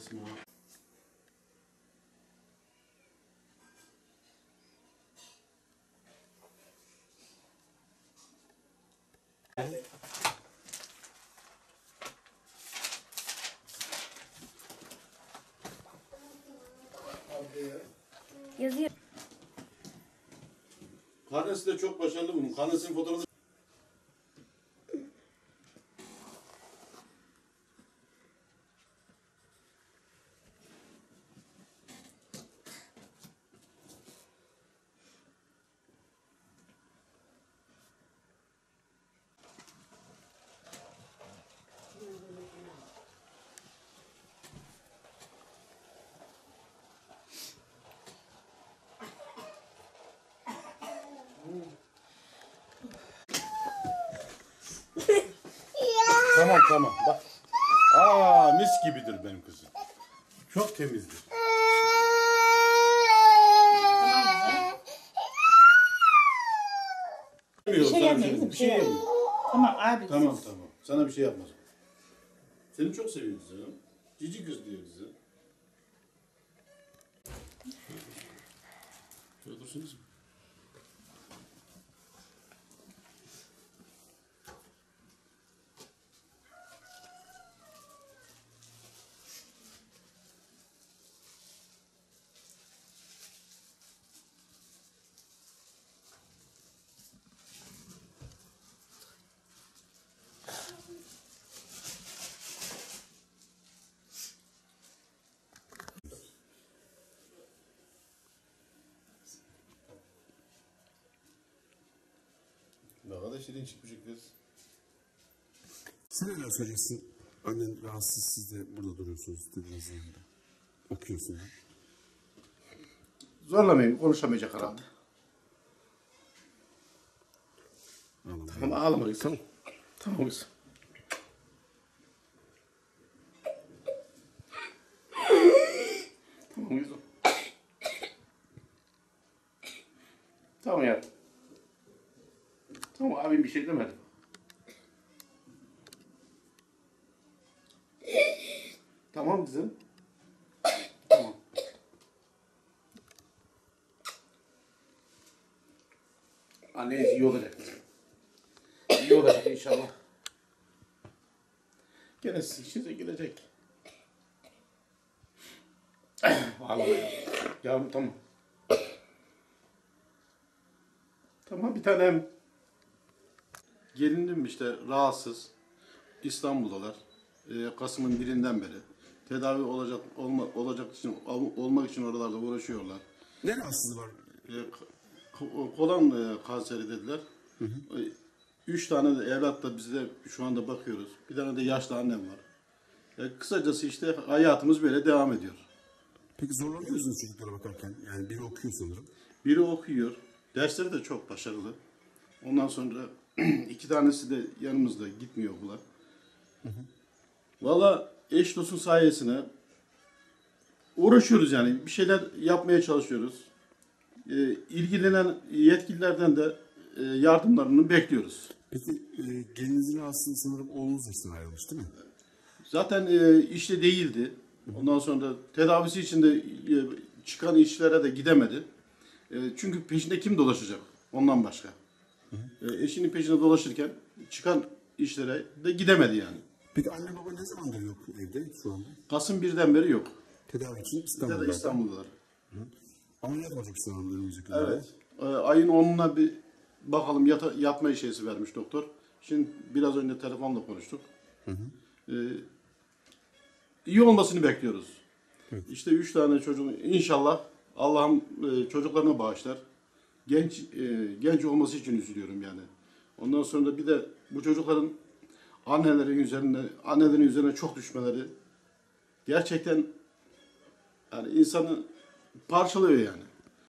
Esma. Yazıyor. Karnesi de çok başarılı bunun. Karnesinin fotoğrafı Tamam tamam bak. Aa mis gibidir benim kızım. Çok temizdir. Bir şey yapmayın, Bir şey yapmayın. Tamam abi. Tamam tamam. Sana bir şey yapmaz. Seni çok seviyoruz canım. Cici kız diyor bize. Şöyle dursunuz mu? Şirin çıkmış kız. Sen neler söyleyeceksin? Annen rahatsız siz de burada duruyorsunuz dediğiniz yanında. Okuyorsun ya. Zorlamayın, konuşamayacak herhalde. Anladım. Tamam ağlama kızım. Tamam. Tamam kızım. Tamam kızım. Tamam ya. Tamam abim bir şey demedi. Tamam kızım. Tamam. Anneniz iyi olacak. İyi olacak inşallah. Gene sizin işinize gelecek. Ağlama ya. Tamam. Tamam bir tanem. Gelinim işte rahatsız. İstanbul'dalar. Ee, Kasım'ın birinden beri. Tedavi olacak olma, olacak için ol- olmak için oralarda uğraşıyorlar. Ne rahatsızlığı var? Ee, kolon e, kanseri dediler. Ee, Üç tane de evlat da biz de şu anda bakıyoruz. Bir tane de yaşlı annem var. Ya kısacası işte hayatımız böyle devam ediyor. Peki zorlanıyor musunuz çocuklara bakarken? Yani biri okuyor sanırım. Biri okuyor. Dersleri de çok başarılı. Ondan sonra iki tanesi de yanımızda gitmiyor okula. Valla eş dostun sayesinde uğraşıyoruz yani. Bir şeyler yapmaya çalışıyoruz. Ee, ilgilenen yetkililerden de e, yardımlarını bekliyoruz. Peki e, gelinizin rahatsızlığı sanırım oğlunuz da işten ayrılmış değil mi? Zaten e, işte değildi. Ondan sonra tedavisi için de e, çıkan işlere de gidemedi. E, çünkü peşinde kim dolaşacak? Ondan başka. E, eşinin peşinde dolaşırken çıkan işlere de gidemedi yani. Peki anne baba ne zamandır yok evde şu anda? Kasım birden beri yok. Tedavi için İstanbul'da. İstanbul'dalar. Ameliyat olacak sanırım önümüzdeki. Evet. E, ayın 10'una bir bakalım yata, yatma şeysi vermiş doktor. Şimdi biraz önce telefonla konuştuk. E, iyi olmasını bekliyoruz. İşte üç tane çocuğun inşallah Allah'ım e, çocuklarına bağışlar. Genç e, genç olması için üzülüyorum yani. Ondan sonra bir de bu çocukların annelerin üzerine annelerin üzerine çok düşmeleri gerçekten yani insanı parçalıyor yani.